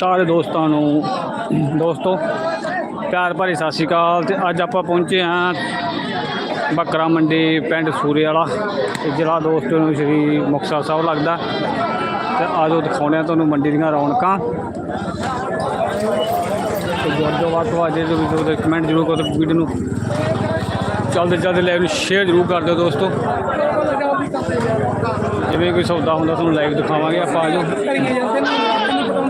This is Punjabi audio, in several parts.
ਸਾਰੇ ਦੋਸਤਾਂ ਨੂੰ, ਦੋਸਤੋ, ਪਿਆਰ ਭਰੀ ਸਤਿ ਸ਼੍ਰੀ ਅਕਾਲ ਤੇ ਅੱਜ ਆਪਾਂ ਪਹੁੰਚੇ ਹਾਂ ਬੱਕਰਾ ਮੰਡੀ ਪਿੰਡ ਸੂਰੇ ਵਾਲਾ, ਤੇ ਜ਼ਿਲ੍ਹਾ ਦੋਸਤੋ ਨੂੰ ਸ਼੍ਰੀ ਮੁਕਤਸਰ ਸਾਹਿਬ ਲੱਗਦਾ। ਤੇ ਆਜੋ ਦਿਖਾਉਂਦੇ ਹਾਂ ਤੁਹਾਨੂੰ ਮੰਡੀ ਦੀਆਂ ਰੌਣਕਾਂ। ਤੇ ਜੋ ਬਾਤ ਤੋਂ ਅਜੇ ਜੋ ਵੀ ਦੇ ਕਮੈਂਟ ਜ਼ਰੂਰ ਕਰੋ ਤੇ ਵੀਡੀਓ ਨੂੰ ਚਲਦੇ ਚਲਦੇ ਲਾਈਵ ਨੂੰ ਸ਼ੇਅਰ ਜ਼ਰੂਰ ਕਰ ਦਿਓ ਦੋਸਤੋ। ਜਿਵੇਂ ਕੋਈ ਸੌਦਾ ਹੁੰਦਾ, ਤੁਹਾਨੂੰ ਲਾਈਵ ਦਿਖਾਵਾਂਗੇ ਆਪਾਂ ਆਜੋ।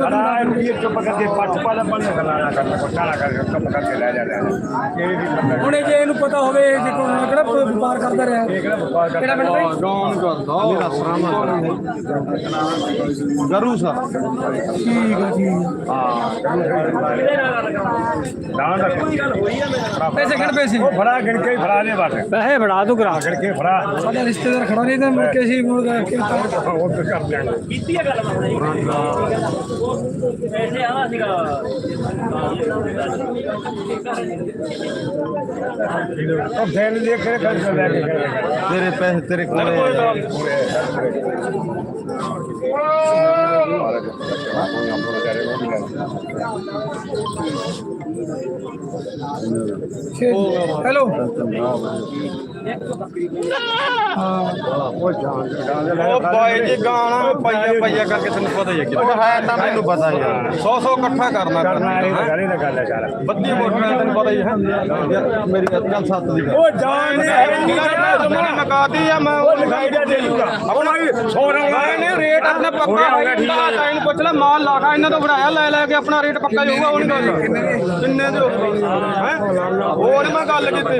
ਚੁੱਪ ਕਰਕੇ ਪੱਟ ਪਾ ਬੰਨ ਕਰਾਣਾ ਕਰਨਾ ਕੋ ਕਾਲਾ ਕਰਕੇ ਚੁੱਪ ਕਰਕੇ ਲੈ ਜਾ ਲੈ ਜਾ। ਇਹ ਵੀ ਬੰਦਾ ਹੁਣ ਜੇ ਇਹਨੂੰ ਪਤਾ ਹੋਵੇ ਜੇ ਕੋਈ ਕਿਹੜਾ ਵਪਾਰ ਕਰਦਾ ਰਿਹਾ? ਇਹ ਕਿਹੜਾ ਵਪਾਰ ਕਰਦਾ ਕਿਹੜਾ ਪਿੰਡ ਬਈ ਕੌਣ ਕਰਦਾ ਮੇਰਾ ਸਰਾਮਾ ਗਰੂ ਸਾ ਠੀਕ ਆ ਠੀਕ ਨਾ ਦਾ ਆ ਪੈਸੇ ਕਿਹੜੇ ਪੈਸੇ? ਉਹ ਫੜਾ ਗਿਣ ਕੇ ਹੀ ਫੜਾ ਦੇ ਬਸ ਪੈਸੇ ਬੜਾ ਦੂ ਗਰਾ ਗਿਣ ਕੇ ਫੜਾ। ਸਾਡਾ ਰਿਸ਼ਤੇਦਾਰ ਖੜਾ ਨਹੀਂ ਤਾਂ ਮੁੜ ਕੇ ਸੀ ਮੁੜ ਕੇ ਉਹ ਤੇ ਕਰ ਦਿਆਂਗੇ ਉਹ ਫੇਰ ਦੇ ਕੇ ਕਰ ਲੈ ਕੇ ਤੇਰੇ ਪੈਸੇ ਤੇਰੇ ਕੋਲੇ ਹੈਲੋ ਉਹ ਬਾਈ ਜੀ ਗਾਣਾ ਪਈਆ ਪਈਆ ਕਰਕੇ ਤੈਨੂੰ ਪਤਾ ਹੀ ਹੈ ਕਿ ਹੈ ਤਾਂ ਮੈਨੂੰ ਪਤਾ ਯਾਰ 100 100 ਇਕੱਠਾ ਕਰਨਾ ਕਰਨਾ ਇਹ ਤਾਂ ਗੱਲ ਹੀ ਨਾ ਗੱਲ ਹੈ ਯਾਰ। ਬੱਤੀ ਮੋਟਰ ਤੈਨੂੰ ਪਤਾ ਹੀ ਹੈ। ਯਾਰ ਮੇਰੀ ਗੱਲ ਸੱਤ ਦੀ ਗੱਲ। ਉਹ ਜਾਨ ਮੈਂ ਮਕਾਤੀ ਆ? ਮੈਂ ਉਹ ਲਿਖਾਈ ਜਾ ਦੇ ਦੂਗਾ ਆਪਣਾ ਵੀ 100 ਰੌਲਾ ਨਹੀਂ ਰੇਟ ਆਪਣਾ ਪੱਕਾ ਹੋਇਆ ਠੀਕ ਹੈ ਇਹਨੂੰ ਪੁੱਛ ਲੈ ਮਾਲ ਲਾਗਾ ਇਹਨਾਂ ਤੋਂ ਬਣਾਇਆ ਲੈ ਲੈ ਕੇ ਆਪਣਾ ਰੇਟ ਪੱਕਾ ਜਾਊਗਾ ਉਹ ਨਹੀਂ ਗੱਲ ਕਿੰਨੇ ਦੇ ਹੈ? ਹੋਰ ਮੈਂ ਗੱਲ ਕੀਤੀ।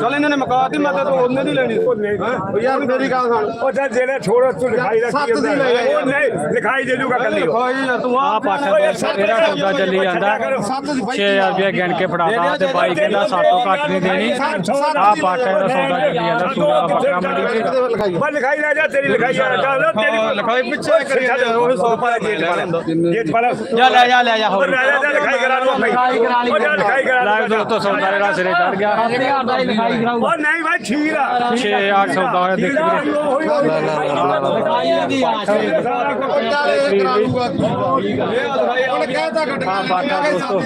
ਚੱਲ ਇਹਨਾਂ ਨੇ ਮਕਾਤੀ ਮੈਂ ਤਾਂ ਉਹਨੇ ਦੀ ਲੈਣੀ। ਹੈ? ਯਾਰ ਮੇਰੀ ਗੱਲ ਸੁਣ। ਉਹ ਤਾਂ ਜਿਹੜੇ ਛੋੜੋ ਤੂੰ ਲਿਖਾਈ ਦਾ ਸੱਤ ਦੀ ਲੈ ਜਾ। ਉਹ ਨਹੀਂ ਲਿਖਾਈ ਦੇ ਦੂਗਾ ਕੱਲੀ ਲਿਖਾਈ ਆ ਤੂੰ ਆ ਪਾਸਾ ਇਹਦਾ ਸੌਦਾ ਚੱਲੀ ਜਾਂਦਾ। 6000 ਰੁਪਏ ਗਿਣ ਕੇ ਫੜਾਤਾ ਤੇ ਬਾਈ ਕਹਿੰਦਾ ਸਾਤੋਂ ਘੱਟ ਨਹੀਂ ਦੇਣੀ। ਆ ਪਾਸਾ ਇਹਦਾ ਸੌਦਾ ਚੱਲੀ ਜਾਂਦਾ ਸੂਰਾ ਬੱਕਰਾ ਮੰਡੀ ਚ ਬਸ ਲਿਖਾਈ ਲੈ ਜਾ ਤੇਰੀ ਲਿਖਾਈ ਆ। ਚੱਲ ਤੇਰੀ ਲਿਖਾਈ ਪਿੱਛੇ ਕਰੀ ਜਾਂਦੇ, ਉਹ ਸੌ ਪਾਲਾ ਜੇਠ ਵਾਲਾ ਜੇਠ ਵਾਲਾ ਜਾ ਲੈ ਜਾ ਲੈ ਜਾ ਉਹ ਲੈ ਜਾ ਜਾ ਲਿਖਾਈ ਕਰਾ ਲਓ ਲਿਖਾਈ ਕਰਾ ਲਈ। ਲਿਖਾਈ ਕਰਾ ਲਾਈਵ ਦੋਸਤੋ ਸੌਦਾ ਜਿਹੜਾ ਸਿਰੇ ਚੜ ਗਿਆ। ਉਹ ਨਹੀਂ ਭਾਈ ਠੀਕ ਆ। 6000 ਸੌਦਾ ਹੋਇਆ ਦੇਖ ਵੀਰੇ ਆ। ਬਾਟਾ ਦੋਸਤੋ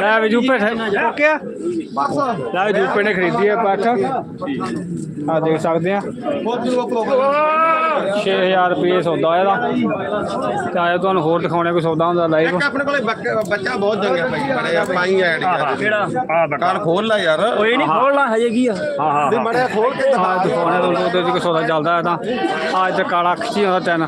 ਲੈ ਵੀ ਜੂਪੇ ਓਕੇ ਲੈ ਜੂਪੇ ਨੇ ਖਰੀਦੀ ਹੈ ਪੱਠ ਆ ਦੇਖ ਸਕਦੇ ਆ। 6000 ਰੁਪਏ ਸੌਦਾ ਇਹਦਾ। ਤੇ ਆਇਆ ਤੁਹਾਨੂੰ ਹੋਰ ਦਿਖਾਉਣੇ ਕੋਈ ਸੌਦਾ ਹੁੰਦਾ ਲਾਈਵ ਆਪਣੇ ਕੋਲੇ ਬੱਕ- ਬੱਚਾ ਬਹੁਤ ਚੰਗਾ ਭਾਈ ਬੜਿਆ ਪਾਈ ਐਡ ਕਿਹੜਾ? ਆ ਬਕਾ ਕਾਰ ਖੋਲ ਲੈ ਯਾਰ। ਕੋਈ ਨਹੀਂ ਖੋਲਣਾ ਹਜੇ ਕੀ ਆ? ਹਾਂ ਹਾਂ ਨਹੀਂ ਮੜਿਆ ਖੋਲ ਕੇ ਆ ਦਿਖਾਉਣੇ ਤੁਹਾਨੂੰ ਉਹਦੇ ਚ ਕੋਈ ਸੌਦਾ ਚੱਲਦਾ ਹੈ ਤਾਂ ਅੱਜ ਤੇ ਕਾਲਾ ਖਿੱਚੀ ਹੁੰਦਾ ਤਿੰਨ।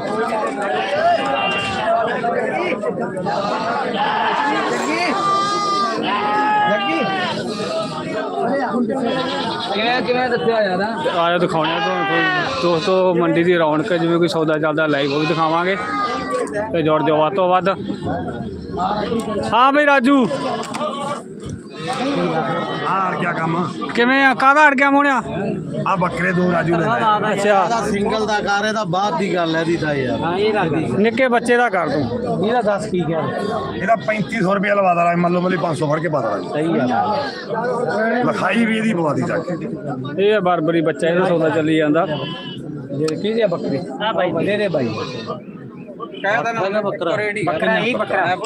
ਕਿਵੇਂ ਕਿਵੇਂ ਦੱਸਿਆ ਯਾਰ ਆਇਆ ਦਿਖਾਉਣੇ ਤੁਹਾਨੂੰ ਦੋਸਤੋ, ਮੰਡੀ ਦੀ ਰੌਣਕ ਜਿਵੇਂ ਕੋਈ ਸੌਦਾ ਚੱਲਦਾ ਲਾਈਵ ਉਹ ਵੀ ਦਿਖਾਵਾਂਗੇ। ਤੇ ਜੋੜ ਦਿਓ ਵੱਧ ਤੋਂ ਵੱਧ। ਹਾਂ ਬਈ ਰਾਜੂ। ਆ ਗਿਆ ਕੰਮ। ਕਿਵੇਂ ਆ? ਕਾਹਦਾ ਅੜ ਗਿਆ ਮੋਣਿਆ ਆ ਬੱਕਰੇ ਦੋ ਰਾਜੂ ਨੇ। ਲੈ ਅੱਛਾ ਸਿੰਗਲ ਦਾ ਕਾਰ ਇਹਦਾ ਬਾਅਦ ਦੀ ਗੱਲ ਹੈ ਦੀ ਤਾਂ ਯਾਰ ਨਿੱਕੇ ਬੱਚੇ ਦਾ ਕਰ ਦੂੰ ਇਹਦਾ ਦੱਸ ਕੀ ਗਿਆ ਇਹਦਾ 3500 ਰੁਪਏ ਲਵਾ ਦਰਾ ਮੰਨ ਲਓ ਮਲੀ 500 ਫੜ ਕੇ ਪਾ ਦਰਾ ਸਹੀ ਆ। ਲਿਖਾਈ ਵੀ ਇਹਦੀ ਪਵਾ ਦੀ ਜਾ ਕੇ। ਇਹ ਆ ਬਰਬਰੀ ਬੱਚਾ ਇਹਦਾ ਸੌਦਾ ਚੱਲੀ ਜਾਂਦਾ। ਜੇ ਕੀ ਦੀ ਬੱਕਰੀ? ਆ ਬਾਈ। ਦੇ ਦੇ ਬਾਈ। ਕਹਿ ਦੇਣਾ ਬੱਕਰਾ ਬੱਕਰਾ। ਹੀ ਬੱਕਰਾ।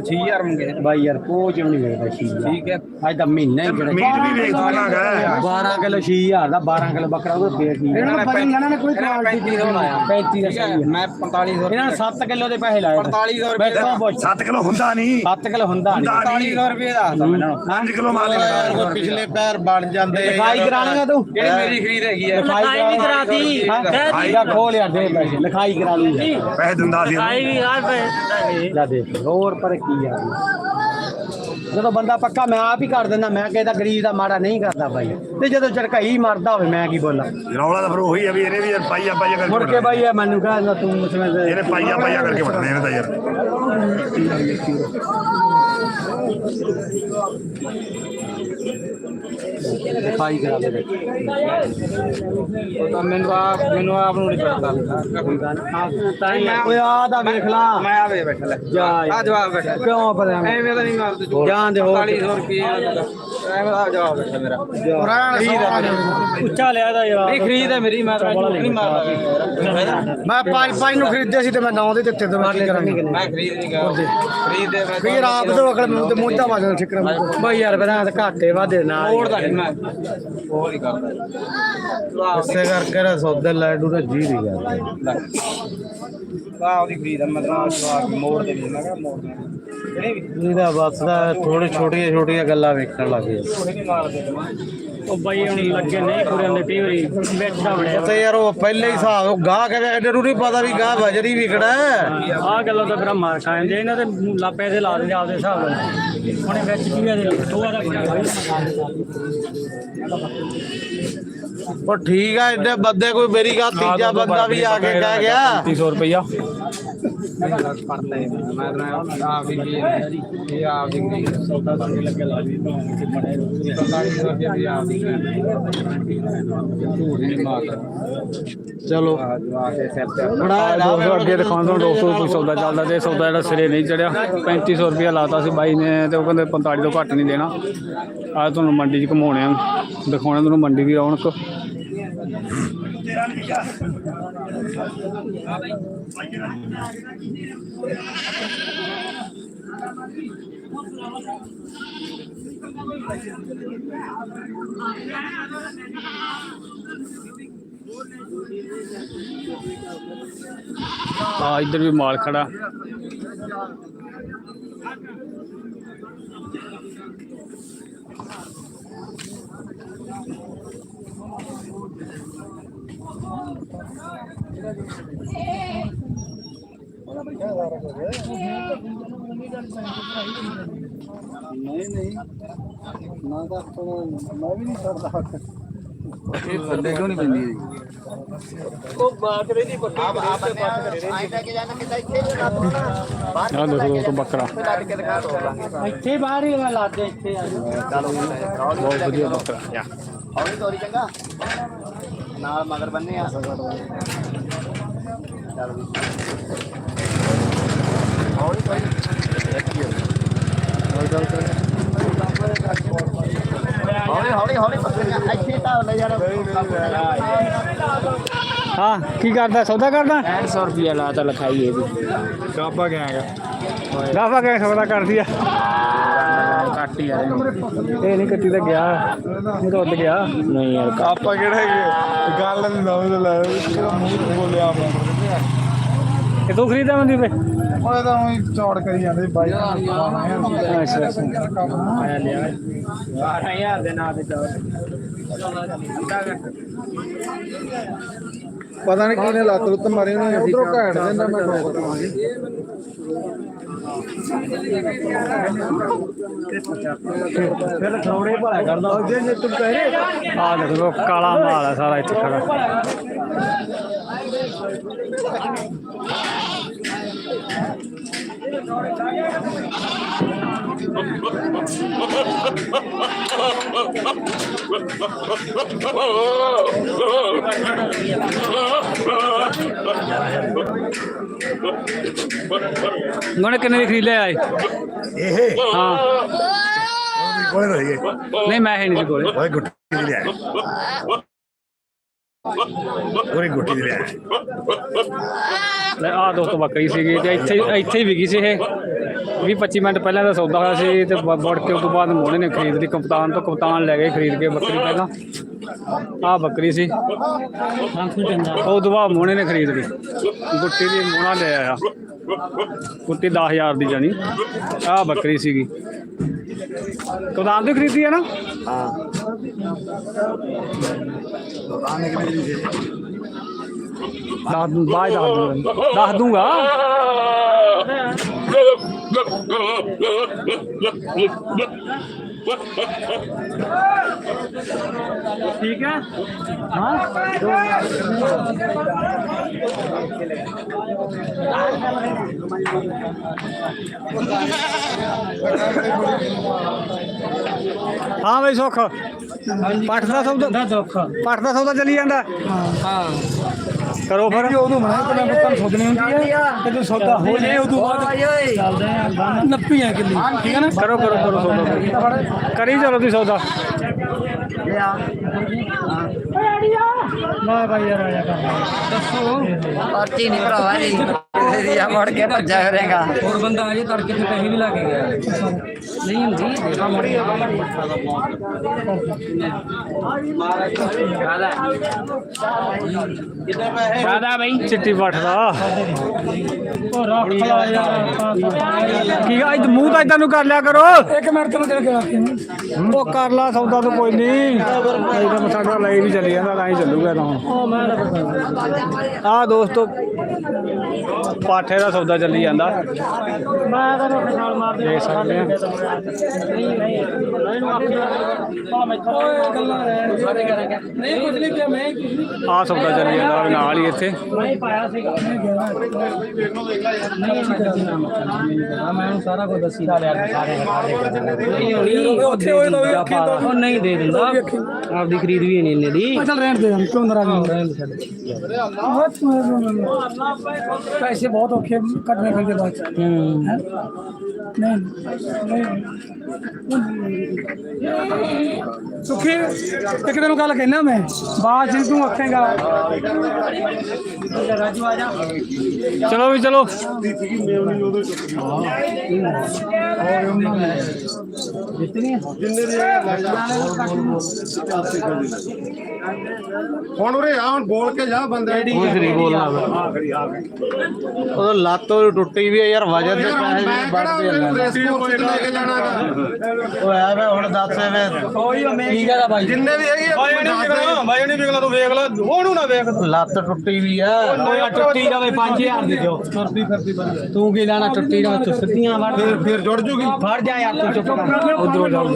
6000 ਮੰਗੇ ਬਾਈ ਯਾਰ ਕੋਚ ਵੀ ਨਹੀਂ ਵੇਚਦਾ ਛੀ ਠੀਕ ਹੈ। ਅੱਜ ਦਾ ਮਹੀਨਾ ਹੀ ਕਿਹੜਾ ਮੀਟ ਵੀ ਵੇਚ ਦਵਾਂਗਾ 12 ਕਿਲੋ 6000 ਦਾ 12 ਕਿਲੋ ਬੱਕਰਾ ਉਹ ਫੇਰ ਠੀਕ ਇਹਨਾਂ ਨੇ ਪਤਾ ਨਹੀਂ ਇਹਨਾਂ ਨੇ ਕੋਈ ਕੁਆਲਿਟੀ ਦੀ ਲਾਇਆ। 35 ਦਾ ਸਹੀ ਹੈ। ਮੈਂ 4500 ਇਹਨਾਂ ਨੇ 7 ਕਿਲੋ ਦੇ ਪੈਸੇ ਲਾਏ 4500 ਰੁਪਏ ਬੈਠੋ ਪੁੱਛ 7 ਕਿਲੋ ਹੁੰਦਾ ਨਹੀਂ। 7 ਕਿਲੋ ਹੁੰਦਾ ਨਹੀਂ। ਹੁੰਦਾ ਨਹੀਂ। 4500 ਰੁਪਏ ਦਾ। ਦੱਸਦਾ ਮੈਨੂੰ 5 ਕਿਲੋ ਮਾਲ ਯਾਰ ਪਿਛਲੇ ਪੈਰ ਬਣ ਜਾਂਦੇ। ਲਿਖਾਈ ਕਰਾ ਲੇਗਾ ਤੂੰ। ਜਿਹੜੀ ਮੇਰੀ ਖਰੀਦ ਹੈਗੀ ਹੈ। ਲਿਖਾਈ ਵੀ ਕਰਾਤੀ। ਲਿਖਾਈ ਖੋਲ ਯਾਰ ਦੇ ਪੈਸੇ। ਲਿਖਾਈ ਕਰਾ ਲਈ ਪੈਸੇ ਦਿੰਦਾ ਸੀ ਲੈ ਦੇ ਹੋਰ ਪਰ ਕੀ ਆ ਜਦੋਂ ਬੰਦਾ ਪੱਕਾ ਮੈਂ ਆਪ ਹੀ ਕਰ ਦਿੰਦਾ ਮੈਂ ਕਿਸੇ ਦਾ ਗਰੀਬ ਦਾ ਮਾੜਾ ਨਹੀਂ ਕਰਦਾ ਬਾਈ। ਤੇ ਜਦੋਂ ਝੜਕਾਈ ਮਾਰਦਾ ਹੋਵੇ ਮੈਂ ਕੀ ਬੋਲਾਂ? ਰੌਲਾ ਤਾਂ ਫਿਰ ਉਹੀ ਆ ਵੀ ਇਹਨੇ ਵੀ ਯਾਰ ਪਾਈਆ ਪਾਈਆ ਕਰਕੇ ਮੁੜ ਕੇ ਬਾਈ ਇਹ ਮੈਨੂੰ ਕਹਿੰਦਾ ਤੂੰ ਦੇ ਇਹਨੇ ਪਾਈਆ ਪਾਈਆ ਕਰਕੇ ਵਟਣੇ ਇਹਨੇ ਤਾਂ ਯਾਰ। ਲਿਖਾਈ ਕਰਾ ਦੇ ਤਾਂ ਮੈਨੂੰ ਆਪ ਮੈਨੂੰ ਆਪ ਨੂੰ ਨਹੀਂ ਪਤਾ। ਕੋਈ ਗੱਲ ਤਾਂ ਹੀ ਓਏ ਆ ਦਾ ਵੇਖ ਲਾ। ਮੈਂ ਆਵੇ ਬੈਠਾ ਲੈ। ਜਾ ਆ ਜਵਾਬ ਬੈਠਾ ਕਿਉਂ ਪਤਾ ਐਵੇਂ ਤਾਂ ਨਹੀਂ ਮਾਰਦੇ ਜਾ ਜਾਣ ਦੇ ਹੋਰ 4500 ਰੁਪਏ ਐਵੇਂ ਦਾ ਜਵਾਬ ਦਿੱਤਾ ਮੇਰਾ। ਉੱਚਾ ਲਿਆ ਦਾ ਯਾਰ। ਨਹੀਂ ਖਰੀਦ ਹੈ ਮੇਰੀ ਮੈਂ ਤਾਂ ਨਹੀਂ ਮਾਰਦਾ। ਮੈਂ ਪੰਜ ਪੰਜ ਨੂੰ ਖਰੀਦੇ ਸੀ ਤੇ ਮੈਂ ਨੌ ਦੇ ਦਿੱਤੇ ਤੇ ਮੈਂ ਕੀ ਕਰਾਂਗਾ? ਮੈਂ ਖਰੀਦ ਨਹੀਂ ਗਾ ਖਰੀਦ ਦੇ ਮੈਂ ਫਿਰ ਆਪ ਤੋਂ ਅਕਲ ਮੈਨੂੰ ਤੇ ਮੋਢਾ ਵਾਜਣ ਠਿਕਰਾ ਬਈ ਯਾਰ ਬਣਾ ਤੇ ਘਾਟੇ ਵਾਦੇ ਨਾ ਮੋੜਦਾ ਨਹੀਂ ਮੈਂ। ਉਹ ਨਹੀਂ ਕਰਦਾ ਇਸੇ ਕਰਕੇ ਰ ਸੌਦੇ ਲੈ ਡੂ ਤੇ ਜੀ ਦੀ ਗੱਲ ਆ ਉਹਦੀ ਖਰੀਦ ਹੈ ਮੈਂ ਤਾਂ ਜਵਾਬ ਮੋੜ ਦੇ ਨਹੀਂ ਮੈਂ ਕਿਹਾ ਮੋੜ ਦੇ ਇਹਦਾ ਬਸ ਦਾ ਥੋੜੀ ਛੋਟੀਆਂ ਛੋਟੀਆਂ ਗੱਲਾਂ ਵੇਖਣ ਲੱਗ ਗਏ। ਨਹੀਂ ਦੇ ਉਹ ਬਾਈ ਹੁਣ ਲੱਗੇ ਨਹੀਂ ਪੂਰੇ ਹੁੰਦੇ ਕਈ ਵਾਰੀ ਵਿੱਚ ਦਾ ਬਣਿਆ ਤੇ ਯਾਰ ਉਹ ਪਹਿਲੇ ਹੀ ਹਿਸਾਬ ਉਹ ਗਾਹ ਕੇ ਐਡੇ ਨੂੰ ਨਹੀਂ ਪਤਾ ਵੀ ਗਾਹ ਵਜਰੀ ਵਿਕੜਾ ਹੈ। ਆਹ ਗੱਲਾਂ ਤਾਂ ਬਰਾ ਮਾਰ ਖਾਏ ਜੇ ਇਹਨਾਂ ਦੇ ਲਾਪੇ ਦੇ ਲਾ ਦਿੰਦੇ ਆਪਦੇ ਹਿਸਾਬ ਨਾਲ। ਹੁਣੇ ਵਿੱਚ ਕੀ ਹੈ ਟੋਆ ਦਾ ਬਣਿਆ ਉਹ ਠੀਕ ਆ ਐਡੇ ਬੰਦੇ ਕੋਈ ਮੇਰੀ ਗੱਲ ਤੀਜਾ ਬੰਦਾ ਵੀ ਆ ਕੇ ਕਹਿ ਗਿਆ। 300 ਰੁਪਇਆ ਪੜਦਾ ਹੈ ਮੈਂ ਆਪ ਕੀ ਇਹ ਆਪ। ਸੌਦਾ ਸਾਡੇ ਲੱਗੇ ਰੁਪਏ ਆਪ ਦੀ ਝੂਠ ਨਹੀਂ ਮਾਰਦਾ ਚਲੋ। ਬੜਾ ਦੋਸਤੋ ਅੱਗੇ ਕੋਈ ਚੱਲਦਾ ਤੇ ਸੌਦਾ ਜਿਹੜਾ ਸਿਰੇ ਨਹੀਂ ਚੜਿਆ। 3500 ਰੁਪਇਆ ਲਾਤਾ ਸੀ ਬਾਈ ਨੇ ਤੇ ਉਹ ਕਹਿੰਦੇ 45 ਤੋਂ ਘੱਟ ਨਹੀਂ ਦੇਣਾ। ਆ ਤੁਹਾਨੂੰ ਮੰਡੀ 'ਚ ਘਮਾਉਣੇ ਆ। ਦਿਖਾਉਣੇ ਤੁਹਾਨੂੰ ਮੰਡੀ ਦੀ ਰੌਣਕ। ਆ ਇੱਧਰ ਵੀ ਮਾਲ ਖੜਾ। ਇਹ ਥੱਲੇ ਕਿਉਂ ਨਹੀਂ ਪੈਂਦੀ ਆ ਦੇਖੋ ਦੋਸਤੋ ਬੱਕਰਾ ਇੱਥੇ ਬਾਹਰ ਹੀ ਮੈਂ ਲਾਦੇ ਇੱਥੇ ਆ ਬਹੁਤ ਵਧੀਆ ਬੱਕਰਾ ਆ ਹੌਲੀ ਤੋਰੀ ਚੰਗਾ ਨਾਲ ਮਗਰ ਬੰਨੇ ਆ ਚੱਲ ਵੀ ਹੌਲੀ ਤੋਰੀ ਹੌਲੀ ਹੌਲੀ ਹੌਲੀ ਪਕੜਿਆ ਇੱਥੇ ਤਾਂ ਲੈ ਜਾਣਾ ਹਾਂ ਕੀ ਕਰਦਾ ਸੌਦਾ ਕਰਦਾ 100 ਰੁਪਏ ਲਾਤਾ ਲਿਖਾਈ ਇਹਦੀ ਗਾਪਾ ਗਿਆ ਗਾਪਾ ਗਿਆ ਸੌਦਾ ਕਰਦੀ ਆ? ਕੱਟ ਯਾਰ ਇਹ ਨਹੀਂ ਕੱਟੀ ਤੇ ਗਿਆ। ਇਹ ਤਾਂ ਉੱਡ ਗਿਆ। ਨਹੀਂ ਯਾਰ ਆਪਾਂ ਕਿਹੜਾ ਗੱਲ ਨਹੀਂ ਨਵੇਂ ਲੈ ਮੂੰਹ ਬੋਲਿਆ ਆਪਾਂ? ਇਹ ਤੂੰ ਖਰੀਦਾ ਮੰਦੀ ਪੇ ਉਹ ਤਾਂ ਉਹੀ ਚੌੜ ਕਰੀ ਜਾਂਦੇ ਬਾਈ ਅੱਛਾ ਅੱਛਾ। ਮੈਂ ਲਿਆ। 12000 ਦੇ ਨਾਂ ਤੇ ਪਤਾ ਨਹੀਂ ਕਿਹਨੇ ਲੱਤ ਲੁੱਤ ਮਾਰੀ ਉਹਨੇ ਉਧਰੋਂ ਘਾਟ ਦਿੰਦਾ ਮੈਂ ਠੋਕ ਦਵਾਂਗੇ ਫਿਰ ਥੋੜੇ ਭਲਾ ਕਰਦਾ। ਹੋ ਜੇ ਤੂੰ ਕਹੇ ਆ ਦੇਖੋ ਕਾਲਾ ਮਾਲ ਆ ਸਾਰਾ ਇੱਥੇ ਖੜਾ। ਉਹਨੇ ਕਿੰਨੇ ਦੀ ਖਰੀਦ ਲਿਆ ਆਏ ਇਹ? ਹਾਂ। ਕੋਲੇ ਰਹੀਏ ਨਹੀਂ ਮੈਂ ਹੈ ਨਹੀਂ ਕੋਲੇ। ਓਏ ਗੁੱਟੀ ਦੀ ਲਿਆ ਉਹਨੇ ਗੁੱਟੀ ਦੀ ਲਿਆ ਲੈ ਆ ਦੋਸਤੋ ਬੱਕਰੀ ਸੀਗੀ ਤੇ ਇੱਥੇ ਇੱਥੇ ਹੀ ਵਿਕੀ ਸੀ ਇਹ। 20 25 ਮਿੰਟ ਪਹਿਲਾਂ ਦਾ ਸੌਦਾ ਹੋਇਆ ਸੀ ਤੇ ਬ- ਮੁੜ ਕੇ ਉਸ ਤੋਂ ਬਾਅਦ ਮੋਹਣੇ ਨੇ ਖਰੀਦ ਲਈ। ਕਪਤਾਨ ਤੋਂ ਕਪਤਾਨ ਲੈ ਗਏ ਖਰੀਦ ਕੇ ਬੱਕਰੀ ਪਹਿਲਾਂ। ਆ ਬੱਕਰੀ ਸੀ। ਉਹ ਤੋਂ ਬਾਅਦ ਮੋਹਣੇ ਨੇ ਖਰੀਦ ਲਈ। ਗੁੱਟੀ ਦੀ ਮੋਹਣਾ ਲੈ ਆਇਆ। ਗੁੱਟੀ 10000 ਦੀ ਜਾਨੀ ਆ ਬੱਕਰੀ ਸੀਗੀ। ਕਪਤਾਨ ਤੋਂ ਹੀ ਖਰੀਦੀ ਹੈ ਨਾ? ਦੀ ਦੱਸ ਦੂੰ ਬਾਅਦ ਦੱਸ ਦੂੰਗਾ। ਦੱਸ ਦੂੰਗਾ? ਠੀਕ ਹੈ ਹਾਂ ਹਾਂ ਬਈ ਸੁੱਖ ਪੱਠ ਦਾ ਸੌਦਾ ਦੁੱਖ ਪੱਠ ਦਾ ਸੌਦਾ ਚੱਲੀ ਜਾਂਦਾ ਹਾਂ ਕਰੋ ਫਿਰ। ਉਦੋਂ ਮੈਂ ਤੇ ਮੈਂ ਤੁਹਾਨੂੰ ਸੋਧਣੀ ਹੁੰਦੀ ਹੈ ਤੇ ਜਦੋਂ ਸੌਦਾ ਹੋ ਜਾਏ ਉਦੋਂ ਬਾਅਦ ਚੱਲਦੇ ਆ। 90 ਆ। ਕਿੱਲੀ ਠੀਕ ਹੈ ਨਾ? ਕਰੋ ਕਰੋ ਕਰੋ ਸੌਦਾ। ਕਰੀ ਚਲੋ ਤੁਸੀਂ ਸੌਦਾ। ਨਾ ਭਾਈ ਯਾਰ ਆਇਆ ਕਰ। ਪਾਰਟੀ ਨਹੀਂ ਭਰਾਵਾ ਜੀ। ਤੇਰੀ ਆ ਮੁੜ ਕੇ ਭੱਜਾ ਕਰੇਗਾ। ਹੋਰ ਬੰਦਾ ਆ ਜੇ ਤੜਕੇ ਤੇ ਪੈਸੇ ਵੀ ਲਾ ਕੇ ਗਿਆ। ਨਹੀਂ ਹੁੰਦੀ ਦੇਗਾ ਮੁੜ ਕਾਦਾ ਬਈ। ਚਿੱਟੀ ਪੱਠ ਦਾ। ਉਹ ਰੱਖ ਲਾ ਯਾਰ ਕੀ ਅੱਜ ਮੂੰਹ ਤਾਂ ਇਦਾਂ ਨੂੰ ਕਰ ਲਿਆ ਕਰੋ। ਇੱਕ ਮਿੰਟ ਤੈਨੂੰ ਦੇ ਕੇ ਰੱਖੀ। ਉਹ ਕਰ ਲਾ ਸੌਦਾ ਤਾਂ ਕੋਈ ਨਹੀਂ ਇਹਦਾ ਸਾਡਾ ਲੈ ਵੀ ਚੱਲੀ ਜਾਂਦਾ ਤਾਂ ਹੀ ਚੱਲੂਗਾ ਤਾਂ। ਆ ਦੋਸਤੋ ਪਾਠੇ ਦਾ ਸੌਦਾ ਚੱਲੀ ਜਾਂਦਾ। ਮੈਂ ਤਾਂ ਰੋਟੀ ਨਾਲ ਮਾਰ ਦੇਖ ਸਕਦੇ ਆ ਨਹੀਂ ਨਹੀਂ ਇਹਨੂੰ ਆਪੇ ਆ ਮੈਂ ਓਏ ਗੱਲਾਂ ਰਹਿਣ ਦੇ। ਨਹੀਂ ਕੁਝ ਨਹੀਂ ਕਿਹਾ ਮੈਂ ਆ ਸੌਦਾ ਚੱਲੀ ਜਾਂਦਾ ਨਾਲ ਹੀ ਇੱਥੇ। ਮੈਂ ਪਾਇਆ ਸੀਗਾ ਮੈਂ ਕਰਾਂਗੇ ਉਹਨੂੰ ਸਾਰਾ ਕੁਝ ਦੱਸੀ ਦਾ ਲਿਆ ਸਾਰੇ ਨਹੀਂ ਹੋਣੀ ਉੱਥੇ ਹੋਏ ਤਾਂ ਉਹ ਨਹੀਂ ਦੇ ਦਿੰਦਾ। ਆਪਦੀ ਖਰੀਦ ਵੀ ਨਹੀਂ ਇੰਨੇ ਦੀ ਚੱਲ ਰਹਿਣ ਦੇ ਕਿਉਂ ਨਾਰਾਜ਼ ਰਹਿਣ ਦੇ ਪੈਸੇ ਬਹੁਤ ਔਖੇ ਕੱਢਣੇ ਪੈਂਦੇ ਬਾਅਦ ਚ। ਹੂੰ। ਹੈਂ? ਨਹੀਂ ਨਹੀਂ। ਸੁਖੀ ਇੱਕ ਤੈਨੂੰ ਗੱਲ ਕਹਿਣਾ ਮੈਂ। ਬਾਅਦ ਚ ਤੂੰ ਆਖੇਗਾ। ਰਾਜੂ ਆ ਜਾ ਚਲੋ ਵੀ ਚਲੋ। ਹੁਣ ਉਰੇ ਆ ਹੁਣ ਬੋਲ ਕੇ ਜਾ ਬੰਦੇ। ਕੁਝ ਨਹੀਂ ਬੋਲਣਾ ਉਹ ਲੱਤ ਉਹ ਟੁੱਟੀ ਵੀ ਹੈ ਯਾਰ ਵਜਨ ਦੇ ਪੈਸੇ ਮੈਂ ਵੀ ਕਿਹੜਾ ਵੱਧਦੇ ਉਹਨੂੰ ਆ। ਉਹ ਐ ਵੇ ਹੁਣ ਦੱਸ ਐਵੇਂ ਠੀਕ ਹੈ ਬਾਈ। ਜਿੰਨੇ ਵੀ ਹੈਗੇ ਆ, ਬਾਈ ਨਹੀਂ ਵਿਕਣਾ ਬਾਈ ਨਹੀਂ ਵਿਕਣਾ ਤੂੰ ਵੇਖ ਲੈ ਉਹਨੂੰ ਨਾ ਵੇਖ। ਲੱਤ ਟੁੱਟੀ ਵੀ ਆ। ਟੁੱਟੀ ਜਾਵੇ 5000 ਦੀ ਦਿਓ ਤੁਰਦੀ ਫਿਰਦੀ ਬੰਦੇ। ਤੂੰ ਕੀ ਲੈਣਾ ਟੁੱਟੀ ਜਾਵੇ ਤੂੰ ਸਿੱਧੀਆਂ ਵੜ ਫਿਰ ਫਿਰ ਜੁੜ ਜੂਗੀ। ਫੜ ਜਾ ਯਾਰ ਤੂੰ ਚੁੱਪ ਕਰ। ਉਧਰੋਂ ਜਾਓ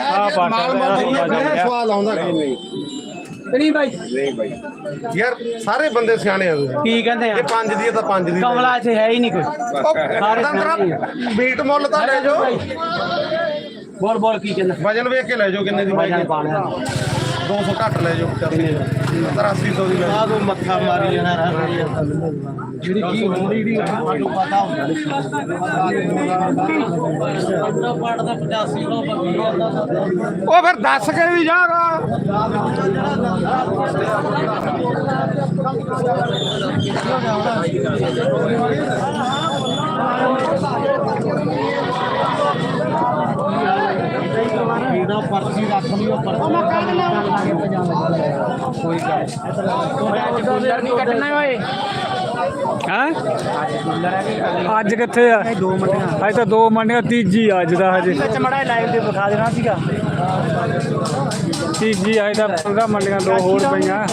ਆ ਪਾਠਾ ਦਾ ਸੌਦਾ ਚੱਲ ਗਿਆ ਸਵਾਲ ਆਉਂਦਾ। ਕਿ ਨਹੀਂ। ਨਹੀਂ ਬਾਈ। ਨਹੀਂ ਬਾਈ। ਯਾਰ ਸਾਰੇ ਬੰਦੇ ਸਿਆਣੇ ਆ। ਕੀ ਕਹਿੰਦੇ ਆ? ਇਹ ਪੰਜ ਦੀ ਹੈ ਤਾਂ ਪੰਜ ਦੀ। ਕਮਲਾ ਚ ਹੈ ਹੀ ਨਹੀਂ ਕੋਈ। ਸਾਰੇ ਤੰਤਰਾ ਮੀਟ ਮੁੱਲ ਤਾਂ ਲੈ ਜਾਓ। ਬੋਲ ਬੋਲ ਕੀ ਕਹਿੰਦਾ? ਵਜਨ ਵੇਖ ਕੇ ਲੈ ਜਾਓ ਕਿੰਨੇ ਦੀ ਬਾਈ ਵਜਨ ਪਾਣਾ 200 ਘੱਟ ਲੈ ਜਾਓ। 8300 ਦੀ ਲੈ ਆ ਤੂੰ ਮੱਥਾ ਮਾਰੀ ਜਾਣਾ ਰਹਿ ਜਿਹੜੀ ਕੀ ਹੋਣੀ ਦੀ ਸਾਨੂੰ ਪਤਾ ਹੁੰਦਾ ਪੜ ਦਾ 85 ਲੋ ਉਹ ਫਿਰ ਦੱਸ ਕੇ ਵੀ ਜਾਗਾ ਜਿਹੜਾ ਪਰਚੀ ਰੱਖ ਲਈ ਉਹ ਪਰਚੀ ਨਹੀਂ। ਕੱਟਣਾ ਓਏ। ਹੈ? ਅੱਜ ਕਿੱਥੇ ਆ? ਦੋ ਮੰਡੀਆਂ। ਅੱਜ ਤਾਂ ਦੋ ਮੰਡੀਆਂ ਤੀਜੀ ਆ ਅੱਜ ਦਾ ਹਜੇ। ਵਿੱਚ ਮੜਾ ਲਾਈਵ ਤੇ ਦਿਖਾ ਦੇਣਾ ਸੀਗਾ। ਤੀਜੀ ਅੱਜ ਤਾਂ 15 ਮੰਡੀਆਂ ਦੋ ਹੋਰ ਪਈਆਂ।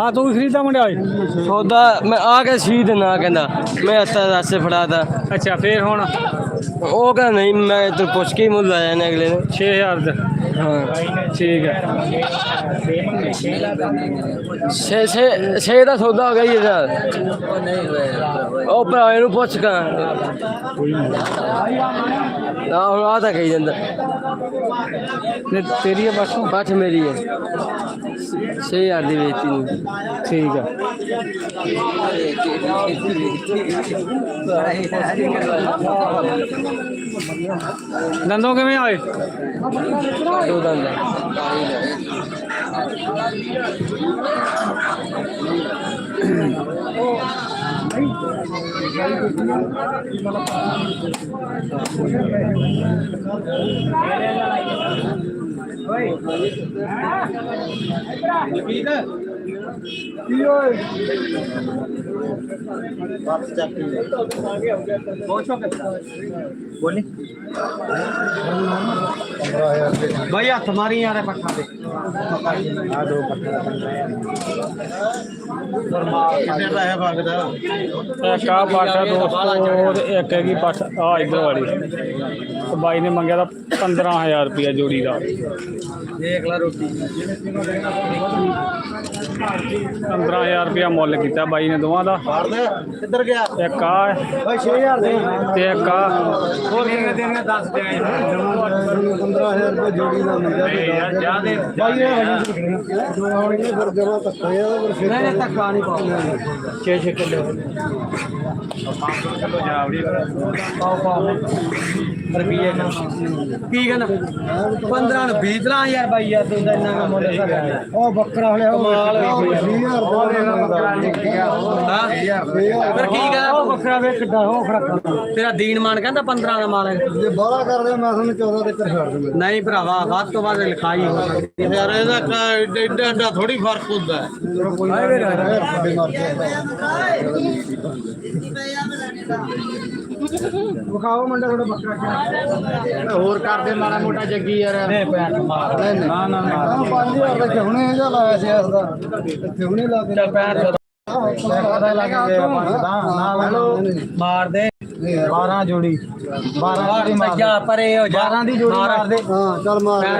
ਹਾਂ ਤੂੰ ਖਰੀਦਾ ਮੁੰਡਿਆ ਓਏ? ਸੌਦਾ ਮੈਂ ਆ ਕੇ ਸੀ ਦੇਣਾ ਕਹਿੰਦਾ। ਮੈਂ ਹੱਥਾਂ ਰਾਸੇ ਫੜਾਤਾ ਅੱਛਾ ਫੇਰ ਹੁਣ? ਉਹ ਕਹਿੰਦਾ ਨਹੀਂ ਮੈਂ ਤੇ ਪੁੱਛ ਕੇ ਹੀ ਮੁੱਲ ਆਇਆ ਨੇ ਅਗਲੇ ਨੇ। 6000 ਦਾ। ਹਾਂ। ਠੀਕ ਹੈ। ਛੇ ਛੇ ਛੇ ਦਾ ਸੌਦਾ ਹੋ ਗਿਆ ਜੀ ਇਹਦਾ। ਉਹ ਭਰਾ ਇਹਨੂੰ ਪੁੱਛ ਕਾ। ਆ ਹੁਣ ਆ ਤਾਂ ਕਹੀ ਜਾਂਦਾ। ਤੇਰੀ ਹੈ ਬਸ ਮੇਰੀ ਹੈ। 6000 ਦੀ ਵੇਚਤੀ ਨੂੰ ਠੀਕ ਆ। ਦੰਦੋਂ ਕਿਵੇਂ ਆਏ ਦੋ ਦੰਦ ਭਾਈ ਹੱਥ ਮਾਰੀ ਯਾਰ ਇਹ ਪੱਖਾ ਤੇ ਆ ਦੋ ਪੱਖਾ ਕਿੰਨੇ ਪੈਸੇ ਮੰਗਦਾ ਇੱਕ ਆ ਪਾਠਾ ਦੋਸਤੋ ਤੇ ਇੱਕ ਹੈਗੀ ਪਾਠ ਆ ਇਧਰ ਵਾਲੀ ਤੇ ਬਾਈ ਨੇ ਮੰਗਿਆ ਤਾਂ 15000 ਰੁਪਇਆ ਜੋੜੀ ਦਾ ਦੇਖ ਲੈ ਰੋਟੀ 15000 ਰੁਪਇਆ ਮੁੱਲ ਕੀਤਾ ਬਾਈ ਨੇ ਦੋਵਾਂ ਦਾ ਕਿੱਧਰ ਗਿਆ ਇੱਕ ਆ ਓਏ 6000 ਦੇ ਤੇ ਇੱਕ ਆ ਹੋਰ ਕਿੰਨੇ ਦੇਣਗੇ ਦੱਸ ਦੇ 15000 ਰੁਪਏ ਜੋੜੀ ਦਾ ਮਿਲਿਆ ਤੇ ਜਾ ਦੇ ਬਾਈ ਇਹ ਹਜੇ ਜੋ ਆਉਣਗੇ ਫਿਰ ਜਮਾ ਧੱਕਾ ਆ ਫਿਰ ਨਹੀਂ ਧੱਕਾ ਨਹੀਂ ਪਾਉਂਦੇ। 6 6 ਕਿਲੋ 500 ਕਿਲੋ ਜਾਵੜੀ ਪਾਓ ਪਾਓ। ਰੁਪਈਏ ਨਾ। ਕੀ ਕਹਿੰਦਾ? 15 ਨੂੰ 20 ਲਾਂ ਯਾਰ ਬਾਈ ਯਾਰ ਤੂੰ ਤਾਂ ਇੰਨਾ ਕੰਮ ਮੁੱਲ ਸਕਦਾ ਉਹ ਬੱਕਰਾ ਹਲਿਆ ਉਹ ਕਮਾਲ 20000 ਦਾ ਬੱਕਰਾ ਨਿਕਲਿਆ ਹਾਂ? ਫਿਰ ਕੀ ਕਹਿੰਦਾ? ਉਹ ਬੱਕਰਾ ਵੇ ਕਿੱਡਾ ਉਹ ਖੜਾ ਤੇਰਾ ਦੀਨ ਮਾਨ ਕਹਿੰਦਾ 15 ਦਾ ਮਾਲ ਜੇ ਬਾਹਲਾ ਕਰਦੇ ਮੈਂ ਤੁਹਾਨੂੰ 14 ਦੇ ਕਰ ਛੱਡ ਦੂੰਗਾ ਨਹੀਂ ਭਰਾਵਾ ਵੱਧ ਤੋਂ ਵੱਧ ਲਿਖਾਈ ਹੋ ਸਕਦੀ ਹੈ। ਯਾਰ ਇਹਦਾ ਐਡਾ ਐਡਾ ਥੋੜੀ ਫ਼ਰਕ ਹੁੰਦਾ ਵਿਖਾਓ ਮੰਡਾ ਥੋੜਾ ਬੱਕਰਾ ਹੋਰ ਕਰਦੇ ਮਾੜਾ ਮੋਟਾ ਜੱਗੀ ਯਾਰ। ਨਹੀਂ ਮਾਰ ਨਾ ਨਾ ਨਾ। 5000 ਦਾ ਹੁਣੇ ਇਹਦਾ ਲਾਇਆ ਸੀ ਇਸ ਦਾ? ਇੱਥੇ ਹੁਣੇ ਲਾ ਕੇ। ਚੱਲ ਪਤਾ ਲੱਗ ਗਿਆ ਨਾ ਮਾਰ ਦੇ। 12 ਜੋੜੀ 12 ਦੀ ਮਾਰ ਜਾ ਪਰੇ ਹੋ ਜਾ। 12 ਦੀ ਜੋੜੀ ਮਾਰ ਦੇ ਹਾਂ ਚੱਲ ਮਾਰ 12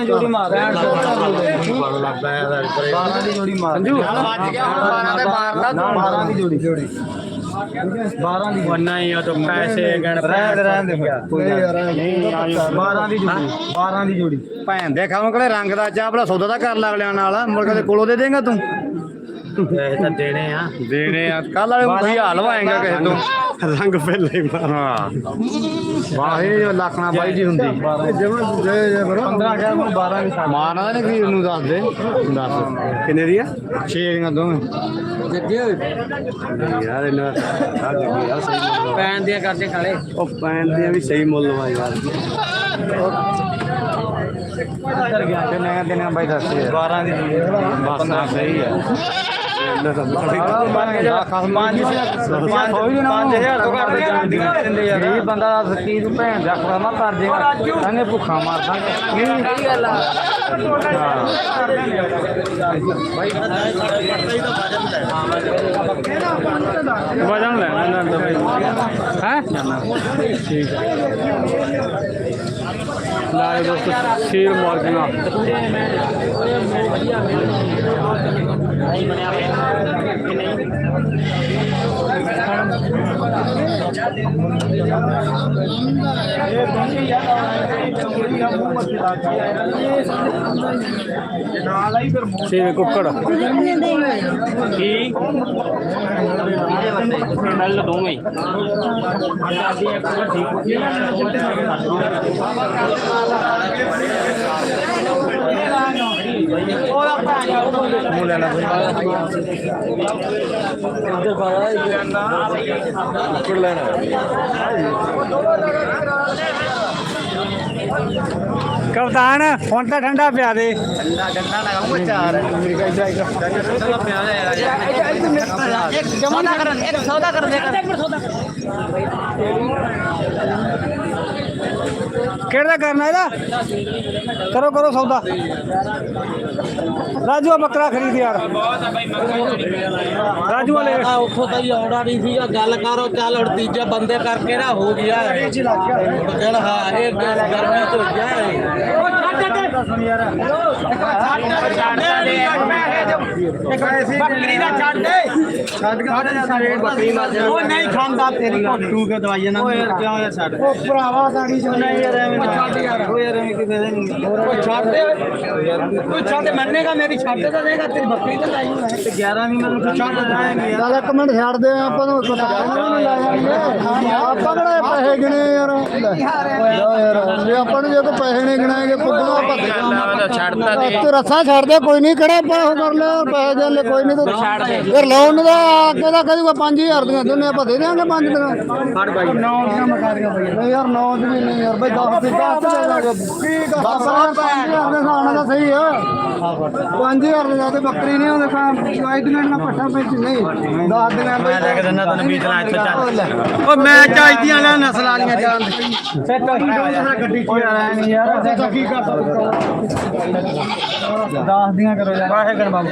ਦੀ ਜੋੜੀ ਮਾਰ ਦੇ 12 ਜੋੜੀ ਮਾਰ 12 ਦੀ ਜੋੜੀ ਮਾਰ ਸੰਜੂ ਵੱਜ ਗਿਆ 12 ਦੇ ਮਾਰਦਾ 12 ਦੀ ਜੋੜੀ। ਜੋੜੀ। 12 ਦੀ ਵੰਨਾ ਹੀ ਉਹ ਤਾਂ ਪੈਸੇ ਗਣ ਰਹਿਣ ਰਹਿਣ ਦੇ ਨਹੀਂ। 12 ਦੀ ਜੋੜੀ 12 ਦੀ ਜੋੜੀ। ਭੈਣ ਦੇ ਖਾਵਾਂ ਕਿਹੜੇ ਰੰਗ ਦਾ ਚਾਹ ਭਲਾ ਸੌਦਾ ਤਾਂ ਕਰ ਲੱਗ ਲਿਆ ਨਾਲ। ਮੁਰਗਾ ਦੇ ਕੋਲੋਂ ਦੇ ਦੇਂਗਾ ਤੂੰ। ਇਹ ਤਾਂ ਦੇਣੇ ਆ। ਦੇਣੇ ਆ। ਕੱਲ ਵਾਲੇ ਕੋਈ ਹਾਲ ਵਾਏਗਾ ਕਿਸੇ ਤੋਂ। ਰੰਗ ਪਹਿਲੇ ਹੀ ਹਾਂ। ਵਾਹ ਇਹ ਜੋ ਲੱਖਣਾ ਬਾਈ ਦੀ ਹੁੰਦੀ। ਜਮਾ ਜੇ ਜੇ 15 ਗਿਆ ਮੈਂ 12 ਵੀ ਛੱਡ ਮਾਰਨਾ ਨੇ ਵੀਰ ਨੂੰ ਦੱਸ ਦੇ। ਦੱਸ। ਕਿੰਨੇ ਦੀ ਆ? 6 ਦੀਆਂ ਦੋਵੇਂ। ਜੱਗੇ ਯਾਰ ਇਹਨਾਂ ਆ ਜੱਗੀ ਯਾਰ ਸਹੀ ਪੈਣ ਦੀਆਂ ਕਰਦੇ ਖਾਲੇ। ਉਹ ਪੈਣ ਦੇ ਵੀ ਸਹੀ ਮੁੱਲ ਵਾ ਯਾਰ। ਕਿੰਨੇ ਦਿਨਾਂ ਬਾਈ ਦੱਸ 12 ਦੀ ਬਸ ਨਾ ਸਹੀ ਆ। ਦਾ ਤੋਂ ਦੇ ਇਹ ਬੰਦਾ ਕੀ ਤੂੰ ਭੈਣ ਦਾ ਖਰਾਮਾ ਕਰ ਦੇਗਾ ਕਹਿੰਦੇ ਭੁੱਖਾ ਮਾਰ ਦਾਂਗੇ ਸਹੀ ਗੱਲ ਆ। ਵਜਨ ਲੈਣਾ ਦਾ ਬਾਈ। ਹੈ? ਠੀਕ। ਹੈ ਲਾਏ ਦੋਸਤੋ ਸ਼ੀਰ ਮੁਰਗੀਆਂ ਸ਼ੀਰ ਕੁੱਕੜ ਕੀ ਮਿਲ ਦੋਵੇਂ ਕਪਤਾਨ ਹੁਣ ਤਾਂ ਠੰਡਾ ਪਿਆ ਦੇ। ਸੌਦਾ ਕਰਨ ਇੱਕ ਸੌਦਾ ਕਰਨ ਦੇ ਕਿਹੜਾ ਕਰਨਾ ਇਹਦਾ? ਕਰੋ ਕਰੋ ਸੌਦਾ। ਰਾਜੂ ਆਹ ਬੱਕਰਾ ਖਰੀਦ ਯਾਰ। ਰਾਜੂ ਵਾਲੇ। ਆ ਉੱਥੋਂ ਤਾਂ ਹੀ ਆਉਣਾ ਨਹੀਂ ਸੀਗਾ। ਗੱਲ ਕਰੋ ਚੱਲ ਹੁਣ ਤੀਜਾ ਬੰਦੇ ਕਰਕੇ ਨਾ ਹੋ ਗਿਆ। ਚੱਲ ਹਾਂ ਇਹ ਗਰਮੀ ਤੋਂ ਗਿਆ। ਬੱਕਰੀ ਦਾ। ਛੱਡ ਦੇ। ਛੱਡ ਕੇ ਬੱਕਰੀ ਮਾਰ ਜਾ। ਉਹ ਨਹੀਂ ਖਾਂਦਾ ਤੇਰੀ ਘੋਟੂ ਕੇ ਦਵਾਈ ਨਾ ਓ ਯਾਰ ਕਿਉਂ ਯਾਰ ਛੱਡ? ਉਹ ਭਰਾਵਾ ਸਾਡੀ ਚ ਨਹੀਂ ਯਾਰ ਐਵੇਂ ਛੱਡ ਯਾਰ। ਓ ਯਾਰ ਐਵੇਂ ਕਿਵੇਂ ਦੇ ਉਹ ਛੱਡ ਦੇ। ਤੂੰ ਛੱਡ ਮੰਨੇਗਾ ਮੇਰੀ ਛੱਡ ਤਾਂ ਦੇਗਾ ਤੇਰੀ ਬੱਕਰੀ ਤਾਂ ਲਾਈ ਹੋਈ ਹੈ। ਤੇ 11 ਵੀ ਮੈਨੂੰ ਛੱਡ ਦਾਂਗੇ ਯਾਰ। ਚੱਲ ਇੱਕ ਮਿੰਟ ਛੱਡ ਦੇ ਆਪਾਂ ਨੂੰ ਇੱਕ ਨਹੀਂ ਲਾਵਾਂਗੇ ਆਪਾਂ ਕਿਹੜੇ ਪੈਸੇ ਗਿਣੇ ਯਾਰ? ਯਾਰ ਜੇ ਆਪਾਂ ਨੂੰ ਜੇ ਕੋਈ ਪੈਸੇ ਨਹੀਂ ਗਿਣਾਏਗੇ ਪੁੱਗਣਾ ਭੱਜ ਛੱਡਦਾ ਦੇ। ਤੂੰ ਰੱਸਾ ਛੱਡ ਦੇ ਕੋਈ ਨਹੀਂ ਕਿਹੜਾ ਆਪਾਂ ਉਹ ਕਰ ਲਿਆ ਪੈਸੇ ਦੇ ਲੈ ਕੋਈ ਨਹੀਂ ਤੂੰ ਛੱਡ ਦੇ। ਫਿਰ ਲੋਨ ਦਾ ਅੱਗੇ ਦਾ ਕਹੂਗਾ 5000 ਦੀਆਂ ਦੋਨੇ ਆਪਾਂ ਦੇ ਦੇਾਂਗੇ 5 ਦੀਆਂ ਫੜ ਬਾਈ। ਨੌ ਦੀਆਂ ਮਕਾ ਦੀਆਂ ਬਈ ਨਹੀਂ ਯਾਰ 9 ਦੀ ਵੀ ਨਹੀਂ ਯਾਰ ਬਈ 10 ਦੀ 10 ਦੇ ਦਾਂਗੇ ਠੀਕ ਆ ਬਸ 5000 ਦੇ ਖਾਣਾ ਤਾਂ ਸਹੀ ਆ। 5000 ਦੇ ਤੇ ਬੱਕਰੀ ਨਹੀਂ ਉਹਦੇ ਕਾ ਵਾਈਟ ਨਾਲ ਨਾ ਪੱਠਾ ਵਿੱਚ ਨਹੀਂ। 10 ਦਿਨਾਂ ਮੈਂ ਲੈ ਕੇ ਦਿੰਦਾ ਤੈਨੂੰ 20 ਦਿਨਾਂ ਇੱਥੇ ਚੱਲ। ਓ ਮੈਂ ਚਾਹੀਦੀਆਂ ਲੈ ਨਸਲ ਵਾਲੀਆਂ ਜਾਣ ਦੇ। ਸੈੱਟ ਗੱਡੀ ਚ ਯਾਰ ਕੀ ਕਰ ਸਕਦੇ 10 ਦੀਆਂ ਕਰੋ ਯਾਰ। ਵਾਹਿਗੁਰੂ ਬਾਬਾ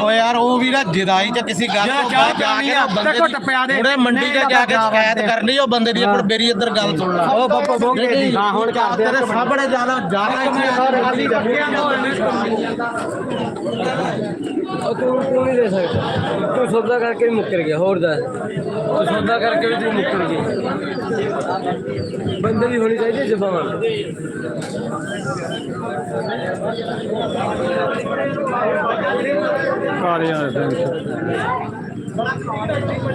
ਓ ਯਾਰ ਉਹ ਵੀ ਨਾ ਜਦਾਈ ਚ ਕਿਸੇ ਗੱਲ ਤੋਂ ਬਾਅਦ ਜਾ ਕੇ ਨਾ ਬੰਦੇ ਦੇਖੋ ਟੱਪਿਆ ਦੇ। ਉਹਨੇ ਮੰਡੀ 'ਚ ਜਾ ਕੇ ਸ਼ਿਕਾਇਤ ਕਰਨੀ ਉਹ ਬੰਦੇ ਦੀ ਪਰ ਮੇਰੀ ਇੱਧਰ ਗੱਲ ਸੁਣ ਲਾ। ਉਹ ਬੱਬਾ ਦੀ ਹਾਂ ਹੁਣ ਘਰ ਤੇਰੇ ਸਾਹਮਣੇ ਜਾਣਾ ਜਾਣਾ ਇੱਥੇ ਸਾਰੇ ਖਾਲੀ ਉਹ ਤੂੰ ਤੂੰ ਨਹੀਂ ਦੇ ਸਕਦਾ। ਤੂੰ ਸੌਦਾ ਕਰਕੇ ਵੀ ਮੁੱਕਰ ਗਿਆ ਹੋਰ ਦੱਸ। ਤੂੰ ਸੌਦਾ ਕਰਕੇ ਵੀ ਤੂੰ ਮੁੱਕਰ ਗਿਆ। ਬੰਦੇ ਦੀ ਹੋਣੀ ਚਾਹੀਦੀ ਜ਼ਬਾਨ। ਕਾਲੇ ਵਾਲੇ